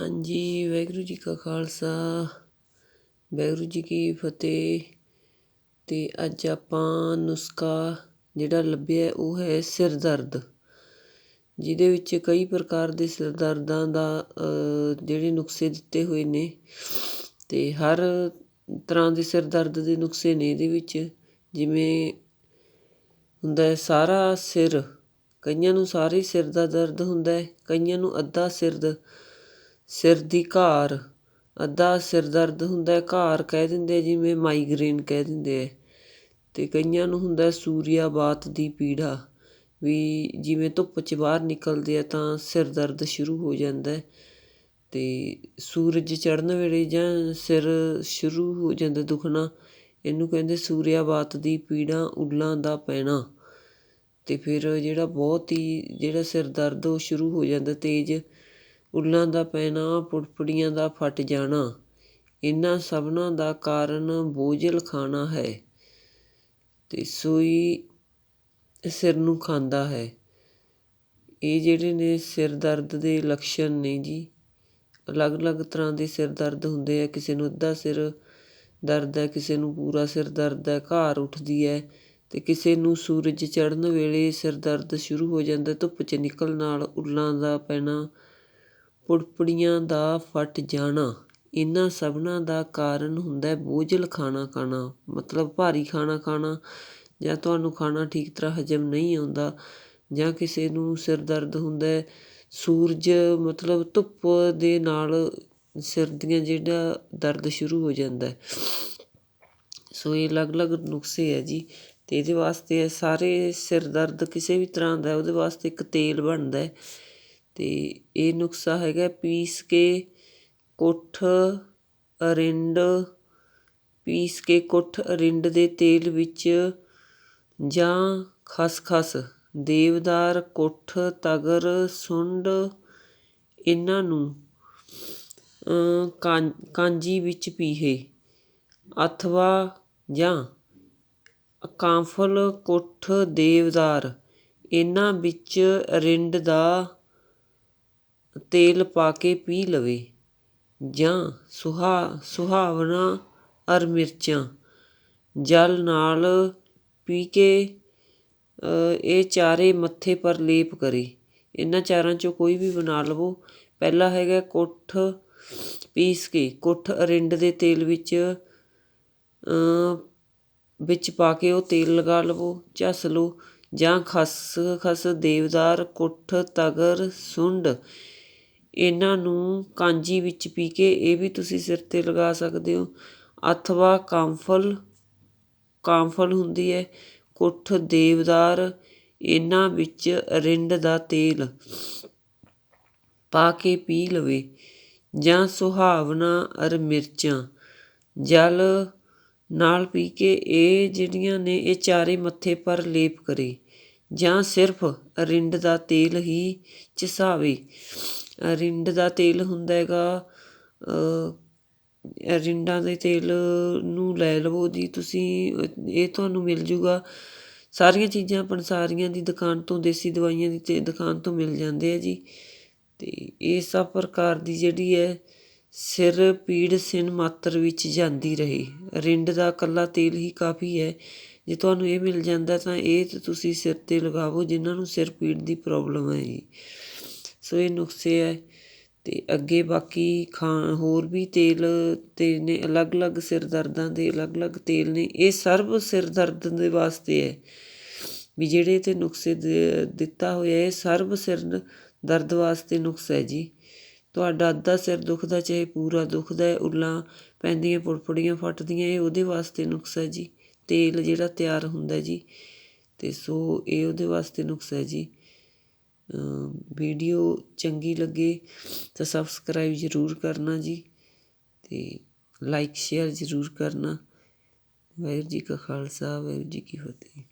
ਹਾਂਜੀ, ਵਾਹਿਗੁਰੂ ਜੀ ਕਾ ਖਾਲਸਾ, ਵਾਹਿਗੁਰੂ ਜੀ ਕੀ ਫਤਿਹ। ਤੇ ਅੱਜ ਆਪਾਂ ਨੁਸਖਾ ਜਿਹੜਾ ਲੱਭਿਆ ਉਹ ਹੈ ਸਿਰ ਦਰਦ। ਜਿਹਦੇ ਵਿੱਚ ਕਈ ਪ੍ਰਕਾਰ ਦੇ ਸਿਰ ਦਰਦਾਂ ਦਾ ਜਿਹੜੇ ਨੁਸਖੇ ਦਿੱਤੇ ਹੋਏ ਨੇ। ਤੇ ਹਰ ਤਰ੍ਹਾਂ ਦੇ ਸਿਰ ਦਰਦ ਦੇ ਨੁਸਖੇ ਨੇ ਇਹਦੇ ਵਿੱਚ। ਜਿਵੇਂ ਹੁੰਦਾ ਸਾਰਾ ਸਿਰ, ਕਈਆਂ ਨੂੰ ਸਾਰੇ ਸਿਰ ਦਾ ਦਰਦ ਹੁੰਦਾ ਕਈਆਂ ਨੂੰ ਅੱਧਾ ਸਿਰ ਸਿਰ ਦੀ ਘਾਰ, ਅੱਧਾ ਸਿਰ ਦਰਦ ਹੁੰਦਾ ਘਾਰ ਕਹਿ ਦਿੰਦੇ ਜਿਵੇਂ ਮਾਈਗਰੇਨ ਕਹਿ ਦਿੰਦੇ ਹੈ ਅਤੇ ਕਈਆਂ ਨੂੰ ਹੁੰਦਾ ਸੂਰੀਆ ਬਾਤ ਦੀ ਪੀੜਾ, ਵੀ ਜਿਵੇਂ ਧੁੱਪ 'ਚ ਬਾਹਰ ਨਿਕਲਦੇ ਆ ਤਾਂ ਸਿਰ ਦਰਦ ਸ਼ੁਰੂ ਹੋ ਜਾਂਦਾ ਅਤੇ ਸੂਰਜ ਚੜ੍ਹਨ ਵੇਲੇ ਜਾਂ ਸਿਰ ਸ਼ੁਰੂ ਹੋ ਜਾਂਦਾ ਦੁਖਣਾ, ਇਹਨੂੰ ਕਹਿੰਦੇ ਸੂਰੀਆ ਬਾਤ ਦੀ ਪੀੜਾ, ਉੱਲਾਂ ਦਾ ਪੈਣਾ। ਅਤੇ ਫਿਰ ਜਿਹੜਾ ਬਹੁਤ ਹੀ, ਜਿਹੜਾ ਸਿਰ ਦਰਦ ਉਹ ਸ਼ੁਰੂ ਹੋ ਜਾਂਦਾ ਤੇਜ਼ ਉੱਲਾਂ ਦਾ ਪੈਣਾ, ਪੁੜਪੁੜੀਆਂ ਦਾ ਫਟ ਜਾਣਾ। ਇਹਨਾਂ ਸਭਨਾਂ ਦਾ ਕਾਰਨ ਬੋਝਲ ਖਾਣਾ ਹੈ ਅਤੇ ਸੂਈ ਸਿਰ ਨੂੰ ਖਾਂਦਾ ਹੈ। ਇਹ ਜਿਹੜੇ ਨੇ ਸਿਰ ਦਰਦ ਦੇ ਲੱਛਣ ਨੇ ਜੀ, ਅਲੱਗ-ਅਲੱਗ ਤਰ੍ਹਾਂ ਦੇ ਸਿਰ ਦਰਦ ਹੁੰਦੇ ਆ। ਕਿਸੇ ਨੂੰ ਅੱਧਾ ਸਿਰ ਦਰਦ ਹੈ, ਕਿਸੇ ਨੂੰ ਪੂਰਾ ਸਿਰ ਦਰਦ ਹੈ ਘਾਰ ਉੱਠਦੀ ਹੈ ਅਤੇ ਕਿਸੇ ਨੂੰ ਸੂਰਜ ਚੜ੍ਹਨ ਵੇਲੇ ਸਿਰ ਦਰਦ ਸ਼ੁਰੂ ਹੋ ਜਾਂਦਾ, ਧੁੱਪ 'ਚ ਨਿਕਲਣ ਨਾਲ ਉੱਲਾਂ ਦਾ ਪੈਣਾ ਪੁੜਪੁੜੀਆਂ ਦਾ ਫਟ ਜਾਣਾ। ਇਹਨਾਂ ਸਭਨਾਂ ਦਾ ਕਾਰਨ ਹੁੰਦਾ ਬੋਝਲ ਖਾਣਾ ਖਾਣਾ। ਮਤਲਬ ਭਾਰੀ ਖਾਣਾ ਖਾਣਾ ਜਾਂ ਤੁਹਾਨੂੰ ਖਾਣਾ ਠੀਕ ਤਰ੍ਹਾਂ ਹਜਮ ਨਹੀਂ ਆਉਂਦਾ ਜਾਂ ਕਿਸੇ ਨੂੰ ਸਿਰ ਦਰਦ ਹੁੰਦਾ ਸੂਰਜ ਮਤਲਬ ਧੁੱਪ ਦੇ ਨਾਲ ਸਿਰ ਦੀਆਂ ਜਿਹੜਾ ਦਰਦ ਸ਼ੁਰੂ ਹੋ ਜਾਂਦਾ ਸੋ ਇਹ ਅਲੱਗ-ਅਲੱਗ ਨੁਸਖੇ ਹੈ ਜੀ ਤੇ ਇਹਦੇ ਵਾਸਤੇ ਸਾਰੇ ਸਿਰ ਦਰਦ ਕਿਸੇ ਵੀ ਤਰ੍ਹਾਂ ਦਾ ਉਹਦੇ ਵਾਸਤੇ ਇੱਕ ਤੇਲ ਬਣਦਾ ਅਤੇ ਇਹ ਨੁਸਖਾ ਹੈਗਾ ਪੀਸ ਕੇ ਕੁੱਠ ਅਰਿੰਡ, ਪੀਸ ਕੇ ਕੁੱਠ ਅਰਿੰਡ ਦੇ ਤੇਲ ਵਿੱਚ ਜਾਂ ਖਸਖਸ, ਦੇਵਦਾਰ, ਕੁੱਠ, ਤਗਰ, ਸੁੰਡ ਇਹਨਾਂ ਨੂੰ ਕਾਂ, ਕਾਂਜੀ ਵਿੱਚ ਪੀਹੇ। ਅਥਵਾ ਜਾਂ ਕਾਂਫਲ ਕੁੱਠ, ਦੇਵਦਾਰ ਇਹਨਾਂ ਵਿੱਚ ਅਰਿੰਡ ਦਾ ਤੇਲ ਪਾ ਕੇ ਪੀ ਲਵੇ ਜਾਂ ਸੁਹਾ, ਸੁਹਾਵਣਾ ਅਰ ਮਿਰਚਾਂ। ਜਲ ਨਾਲ ਪੀ ਕੇ ਇਹ ਚਾਰੇ ਮੱਥੇ ਪਰ ਲੇਪ ਕਰੇ। ਇਹਨਾਂ ਚਾਰਾਂ ਚੋਂ ਕੋਈ ਵੀ ਬਣਾ ਲਵੋ। ਪਹਿਲਾ ਹੈਗਾ ਕੁੱਠ ਪੀਸ ਕੇ, ਕੁੱਠ ਅਰਿੰਡ ਦੇ ਤੇਲ ਵਿੱਚ ਵਿੱਚ ਪਾ ਕੇ ਉਹ ਤੇਲ ਲਗਾ ਲਵੋ, ਝੱਸ ਲਓ ਜਾਂ ਖਸ ਖਸ ਦੇਵਦਾਰ, ਕੁੱਠ, ਤਗਰ, ਸੁੰਡ ਇਹਨਾਂ ਨੂੰ ਕਾਂਜੀ ਵਿੱਚ ਪੀ ਕੇ ਇਹ ਵੀ ਤੁਸੀਂ ਸਿਰ 'ਤੇ ਲਗਾ ਸਕਦੇ ਹੋ। ਅਥਵਾ ਕਾਮਫਲ ਕਾਮਫਲ ਹੁੰਦੀ ਹੈ। ਕੁੱਠ ਦੇਵਦਾਰ, ਇਹਨਾਂ ਵਿੱਚ ਰਿੰਡ ਦਾ ਤੇਲ ਪਾ ਕੇ ਪੀ ਲਵੇ ਜਾਂ ਸੁਹਾਵਣਾ ਅਰ ਮਿਰਚਾਂ, ਜਲ ਨਾਲ ਪੀ ਕੇ ਇਹ ਜਿਹੜੀਆਂ ਨੇ, ਇਹ ਚਾਰੇ ਮੱਥੇ ਪਰ ਲੇਪ ਕਰੇ। ਜਾਂ ਸਿਰਫ ਅਰਿੰਡ ਦਾ ਤੇਲ ਹੀ ਚਸਾਵੇ। ਰਿੰਡ ਦਾ ਤੇਲ ਹੁੰਦਾ ਹੈਗਾ ਰਿੰਡਾਂ ਦੇ ਤੇਲ ਨੂੰ ਲੈ ਲਵੋ ਜੀ, ਤੁਸੀਂ, ਇਹ ਤੁਹਾਨੂੰ ਮਿਲ ਜੂਗਾ। ਸਾਰੀਆਂ ਚੀਜ਼ਾਂ ਪੰਸਾਰੀਆਂ ਦੀ ਦੁਕਾਨ ਤੋਂ, ਦੇਸੀ ਦਵਾਈਆਂ ਦੀ ਤੇ ਦੁਕਾਨ ਤੋਂ ਮਿਲ ਜਾਂਦੇ ਆ ਜੀ। ਤੇ ਇਹ ਸਭ ਪ੍ਰਕਾਰ ਦੀ ਜਿਹੜੀ ਹੈ, ਸਿਰ ਪੀੜ ਸਿਨ ਮਾਤਰ ਵਿੱਚ ਜਾਂਦੀ ਰਹੇ। ਰਿੰਡ ਦਾ ਕੱਲਾ ਤੇਲ ਹੀ ਕਾਫੀ ਹੈ। ਜੇ ਤੁਹਾਨੂੰ ਇਹ ਮਿਲ ਜਾਂਦਾ ਤਾਂ ਇਹ ਤੁਸੀਂ ਸਿਰ ਤੇ ਲਗਾਵੋ, ਜਿਨ੍ਹਾਂ ਨੂੰ ਸਿਰ ਪੀੜ ਦੀ ਪ੍ਰੋਬਲਮ ਹੈ ਜੀ ਸੋ ਇਹ ਨੁਸਖੇ ਹੈ ਅਤੇ ਅੱਗੇ ਬਾਕੀ ਖਾ ਹੋਰ ਵੀ ਤੇਲ ਤੇ ਨੇ ਅਲੱਗ-ਅਲੱਗ ਸਿਰ ਦਰਦਾਂ ਦੇ ਅਲੱਗ-ਅਲੱਗ ਤੇਲ ਨੇ, ਇਹ ਸਰਬ ਸਿਰ ਦਰਦ ਦੇ ਵਾਸਤੇ ਹੈ। ਵੀ ਜਿਹੜੇ ਤੇ ਨੁਸਖੇ ਦਿੱਤਾ ਹੋਇਆ, ਇਹ ਸਰਬ ਸਿਰ ਦਰਦ ਵਾਸਤੇ ਨੁਸਖਾ ਹੈ ਜੀ। ਤੁਹਾਡਾ ਅੱਧਾ ਸਿਰ ਦੁਖਦਾ, ਚਾਹੇ ਪੂਰਾ ਦੁਖਦਾ ਉੱਲਾਂ ਪੈਂਦੀਆਂ, ਪੁੜਪੜੀਆਂ ਫਟਦੀਆਂ, ਇਹ ਉਹਦੇ ਵਾਸਤੇ ਨੁਸਖਾ ਹੈ ਜੀ। ਤੇਲ ਜਿਹੜਾ ਤਿਆਰ ਹੁੰਦਾ ਜੀ ਅਤੇ ਸੋ ਇਹ ਉਹਦੇ ਵਾਸਤੇ ਨੁਸਖਾ ਹੈ ਜੀ। ਵੀਡੀਓ ਚੰਗੀ ਲੱਗੇ ਤਾਂ ਸਬਸਕ੍ਰਾਈਬ ਜ਼ਰੂਰ ਕਰਨਾ ਜੀ ਅਤੇ ਲਾਈਕ ਸ਼ੇਅਰ ਜ਼ਰੂਰ ਕਰਨਾ। ਵਾਹਿਗੁਰੂ ਜੀ ਕਾ ਖਾਲਸਾ, ਵਾਹਿਗੁਰੂ ਜੀ ਕੀ ਫਤਿਹ।